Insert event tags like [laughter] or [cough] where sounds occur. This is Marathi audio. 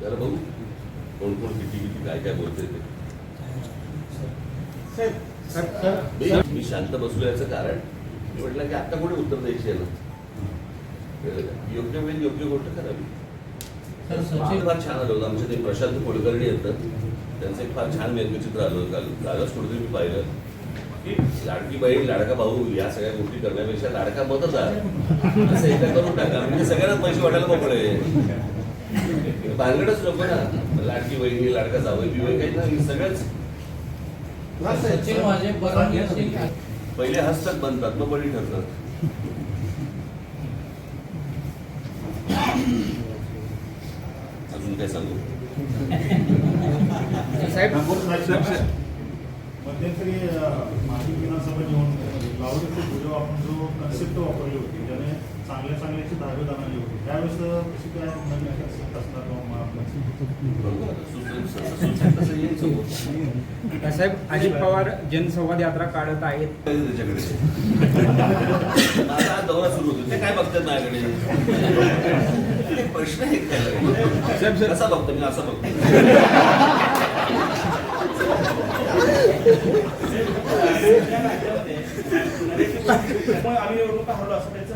जरा भाऊ कोण कोण किती किती काय काय बोलते ते. मी- शांत बसलो याचं कारण मी म्हटलं की आता कुठे उत्तर द्यायची आहे ना? योग्य वेळी योग्य गोष्ट करावी. फार छान आलं. होतं आमचे ते प्रशांत कोडकर्णी येतात त्यांचं एक फार छान व्यंगचित्र आलं काल कालच कुठेतरी मी पाहिलं. लाडकी बहीण लाडका भाऊ या सगळ्या गोष्टी करण्यापेक्षा लाडका मतदार. असं एकदा करून टाका. म्हणजे सगळ्यांना पैसे वाटायला मोकळे भानगडच नको ना. लाडकी बहिणी लाडका जावई बिवई काही नाही सगळंच. सचिन माझे पहिले हसतात बनतात मग बळी ठरतात. अजून काय सांगू? [laughs] साहेब. मध्यंतरी माजी विधानसभा निवडणुकीमध्ये लावडीचे व्हिडिओ आपण जो कन्सेप्ट वापरली होती त्याने चांगल्या चांगल्याची दहावी आली होती. त्यावेळेस कशी काय असणार. साहेब अजित पवार जनसंवाद यात्रा काढत आहेत. दौरा सुरू होतो. ते काय बघतात माझ्याकडे? कसा बघतो मी? असं बघतो. आम्ही निवडणुका हरलो असं त्याचं